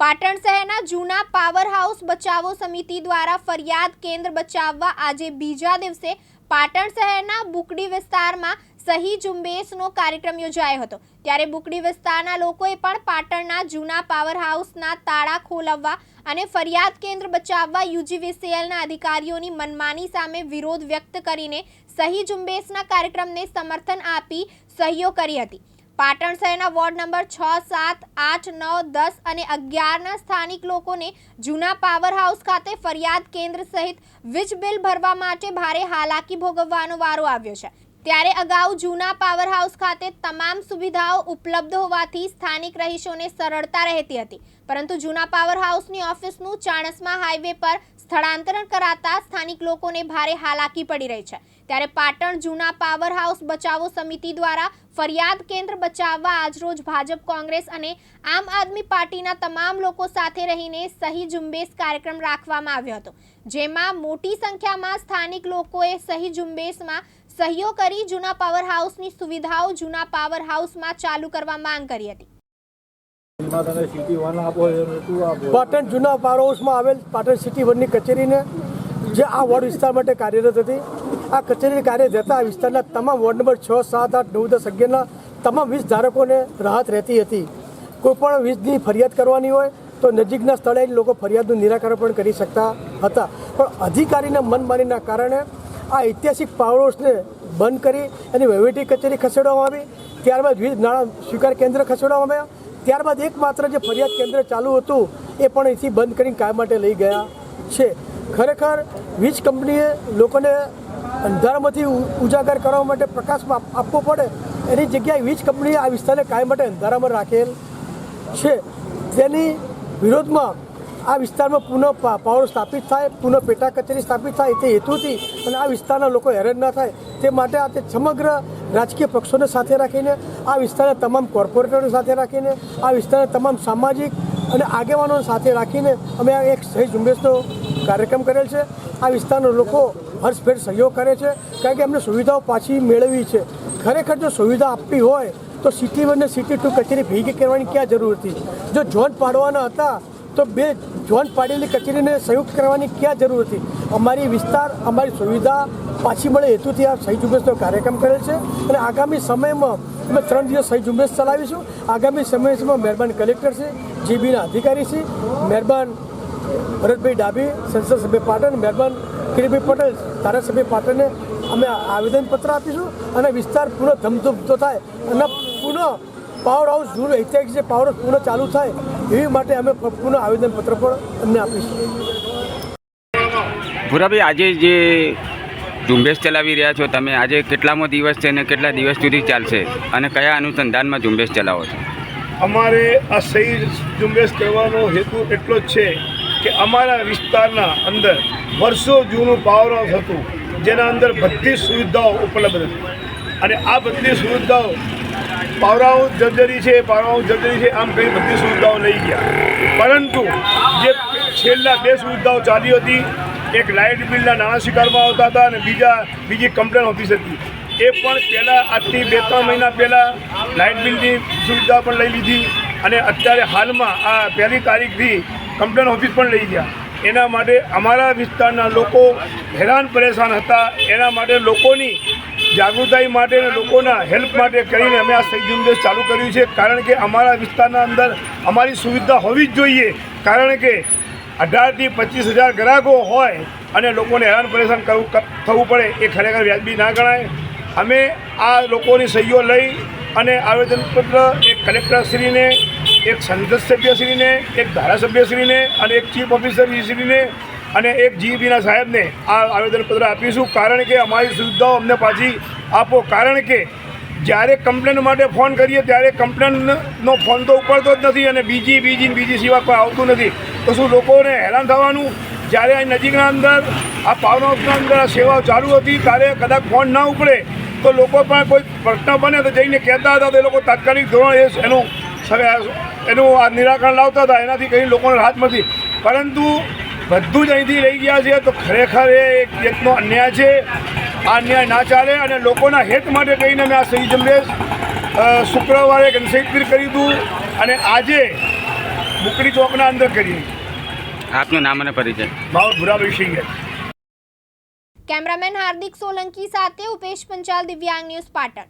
પાટણ શહેરના જૂના power house બચાવો સમિતિ દ્વારા ફરિયાદ કેન્દ્ર બચાવવા આજે બીજા દિવસે પાટણ શહેરના બુકડી વિસ્તારમાં સહી ઝુંબેશનો કાર્યક્રમ યોજાયો હતો. ત્યારે બુકડી વિસ્તારના લોકોએ પણ પાટણના જૂના પાવર હાઉસના તાળા ખોલવવા અને ફરિયાદ કેન્દ્ર બચાવવા યુજીવીસીએલના અધિકારીઓની મનમાની સામે વિરોધ વ્યક્ત કરીને સહી ઝુંબેશના કાર્યક્રમને સમર્થન આપી સહીઓ કરી હતી. પાટણ શહેરના વોર્ડ નંબર છ, સાત, આઠ, નવ, દસ અને અગિયારના સ્થાનિક લોકોને જૂના પાવર હાઉસ ખાતે ફરિયાદ કેન્દ્ર સહિત વીજ બિલ ભરવા માટે ભારે હાલાકી ભોગવવાનો વારો આવ્યો છે. ત્યારે અગાઉ જૂના પાવર હાઉસ ખાતે તમામ સુવિધાઓ ઉપલબ્ધ હોવાથી સ્થાનિક રહીશોને સરળતા રહેતી હતી. પરંતુ જૂના પાવર હાઉસની ઓફિસનું ચાણસ્મા હાઈવે પર સ્થળાંતરણ કરાતા સ્થાનિક લોકોને ભારે હાલાકી પડી રહી છે. ત્યારે પાટણ જૂના પાવર હાઉસ બચાવો સમિતિ દ્વારા ફરિયાદ કેન્દ્ર બચાવવા આજરોજ ભાજપ, કોંગ્રેસ અને આમ આદમી પાર્ટીના તમામ લોકો સાથે રહીને સહી ઝુંબેશ કાર્યક્રમ રાખવામાં આવ્યો હતો. જેમાં મોટી સંખ્યામાં સ્થાનિક લોકોએ સહી ઝુંબેશમાં સહીઓ કરી જૂના પાવર હાઉસની સુવિધાઓ જૂના પાવર હાઉસમાં ચાલુ કરવા માંગ કરી હતી. પાટણ જૂના પાવર હાઉસમાં આવેલ પાટણ સિટી વનની કચેરીને જે આ વોર્ડ વિસ્તાર માટે કાર્યરત હતી. આ કચેરી કાર્ય જતા વિસ્તારના તમામ વોર્ડ નંબર છ, સાત, આઠ, નવ, દસ, અગિયારના તમામ વીજ ધારકોને રાહત રહેતી હતી. કોઈપણ વીજની ફરિયાદ કરવાની હોય તો નજીકના સ્થળે લોકો ફરિયાદનું નિરાકરણ પણ કરી શકતા હતા. પણ અધિકારીના મનમાનીના કારણે આ ઐતિહાસિક પાવર હાઉસને બંધ કરી એની વહીવટી કચેરી ખસેડવામાં આવી. ત્યારબાદ વીજ નાણાં સ્વીકાર કેન્દ્ર ખસેડવામાં આવ્યા. ત્યારબાદ એકમાત્ર જે ફરિયાદ કેન્દ્ર ચાલુ હતું, એ પણ અહીંથી બંધ કરીને કાયમ માટે લઈ ગયા છે. ખરેખર, વીજ કંપનીએ લોકોને અંધારામાંથી ઉજાગર કરવા માટે પ્રકાશમાં આપવો પડે, એની જગ્યાએ વીજ કંપનીએ આ વિસ્તારને કાયમ માટે અંધારામાં રાખેલ છે. તેની વિરોધમાં આ વિસ્તારમાં પુનઃ પાવર સ્થાપિત થાય, પુનઃ પેટા કચેરી સ્થાપિત થાય, તે હેતુથી અને આ વિસ્તારના લોકો હેરાન ના થાય. તે માટે આ તે સમગ્ર રાજકીય પક્ષોને સાથે રાખીને, આ વિસ્તારના તમામ કોર્પોરેટરો સાથે રાખીને, આ વિસ્તારના તમામ સામાજિક અને આગેવાનો સાથે રાખીને અમે આ એક સહી ઝુંબેશનો કાર્યક્રમ કરેલ છે. આ વિસ્તારના લોકો હર્ષભેર સહયોગ કરે છે, કારણ કે એમને સુવિધાઓ પાછી મેળવી છે. ખરેખર જો સુવિધા આપવી હોય, તો સિટી વન ને સિટી ટુ કચેરી ભેગી કરવાની ક્યાં જરૂર હતી? જો ઝોન પાડવાના હતા તો બે જોન પાડેલી કચેરીને સંયુક્ત કરવાની ક્યાં જરૂર હતી? અમારી વિસ્તાર, અમારી સુવિધા પાછી મળે હેતુથી આ સહી ઝુંબેશનો કાર્યક્રમ કરેલ છે અને આગામી સમયમાં અમે ત્રણ દિવસ સહી ઝુંબેશ ચલાવીશું. આગામી સમયમાં મહેરબાન કલેક્ટર છે જીબીના અધિકારી છે મહેરબાન ભરતભાઈ ડાભી, સંસદ સભ્ય પાટણ, મહેરબાન કિરીભાઈ પટેલ, ધારાસભ્ય પાટણને અમે આવેદનપત્ર આપીશું અને વિસ્તાર પુનઃ ધમધમતો થાય અને પુનઃ પાવર હાઉસ જૂનું ઐતિહાસિક જે પાવર હાઉસ પુનઃ ચાલુ થાય એવી માટે અમે પુનઃ આવેદનપત્ર પણ એમને આપીશું. ભૂરાભાઈ આજે જે ઝુંબેશ ચલાવી રહ્યા છો તમે આજે કેટલામો દિવસ છે અને કેટલા દિવસ સુધી ચાલશે? અને કયા અનુસંધાનમાં ઝુંબેશ ચલાવો છો? અમારે આ સહી ઝુંબેશ કહેવાનો હેતુ એટલો જ છે કે અમારા વિસ્તારના અંદર વર્ષો જૂનું પાવર હાઉસ હતું જેના અંદર બધી સુવિધાઓ ઉપલબ્ધ હતી. અને આ બધી સુવિધાઓ પાવર હાઉસ જર્જરી છે, પાવરાઓ જર્જરી છે, આમ કઈ બધી સુવિધાઓ લઈ ગયા. પરંતુ જે છેલ્લા બે સુવિધાઓ ચાલી હતી, એક લાઇટ બિલના નાણાં સ્વીકારવામાં આવતા હતા અને બીજા, બીજી કમ્પ્લેન ઓફિસ હતી. એ પણ પહેલાં, આજથી બે, ત્રણ મહિના પહેલાં લાઇટ બિલની સુવિધા પણ લઈ લીધી અને અત્યારે હાલમાં આ પહેલી તારીખથી કમ્પ્લેન ઓફિસ પણ લઈ ગયા. એના માટે અમારા વિસ્તારના લોકો હેરાન પરેશાન હતા. એના માટે લોકોની જાગૃતાઈ માટે અને લોકોના હેલ્પ માટે કરીને અમે આ સહી ઝુંબેશ ચાલુ કર્યું છે. કારણ કે અમારા વિસ્તારના અંદર અમારી સુવિધા હોવી જ જોઈએ. કારણ કે અઢારથી પચીસ હજાર ગ્રાહકો હોય અને લોકોને હેરાન પરેશાન કરવું થવું પડે એ ખરેખર વ્યાજબી ના ગણાય. અમે આ લોકોની સહીઓ લઈ અને આવેદનપત્ર એક કલેક્ટરશ્રીને, એક સંસદ સભ્યશ્રીને, એક ધારાસભ્યશ્રીને અને એક ચીફ ઓફિસરશ્રીને અને એક જીઈબીના સાહેબને આ આવેદનપત્ર આપીશું. કારણ કે અમારી સુવિધાઓ અમને પાછી આપો. કારણ કે જ્યારે કમ્પ્લેન માટે ફોન કરીએ, ત્યારે કમ્પ્લેનનો ફોન તો ઉપડતો જ નથી અને બીજી બીજી બીજી સિવાય કોઈ આવતું નથી. તો શું લોકોને હેરાન થવાનું? જ્યારે આ નજીકના અંદર, આ પાવર હાઉસના અંદર આ સેવાઓ ચાલુ હતી, ત્યારે કદાચ ફોન ના ઉપડે, તો લોકો પણ કોઈ પ્રશ્ન બને તો જઈને કહેતા હતા, તો એ લોકો તાત્કાલિક ધોરણે એનું એનું આ નિરાકરણ લાવતા હતા. એનાથી કંઈ લોકોને રાહત નથી પરંતુ બધું જ અહીંથી લઈ ગયા છે. તો ખરેખર એ એક જાતનો અન્યાય છે. આ અન્યાય ના ચાલે અને લોકોના હિત માટે કહીને મેં આ સહી ઝુંબેશ શુક્રવારે ગણશેકપીર કર્યું હતું અને આજે બુકડી ચોકના અંદર કરી આપનું નામ અને પરિચય. મારો ભુરાભાઈ સિંહ કેમેરામેન હાર્દિક સોલંકી સાથે ઉપેશ પંચાલ દિવ્યાંગ ન્યૂઝ પાટણ.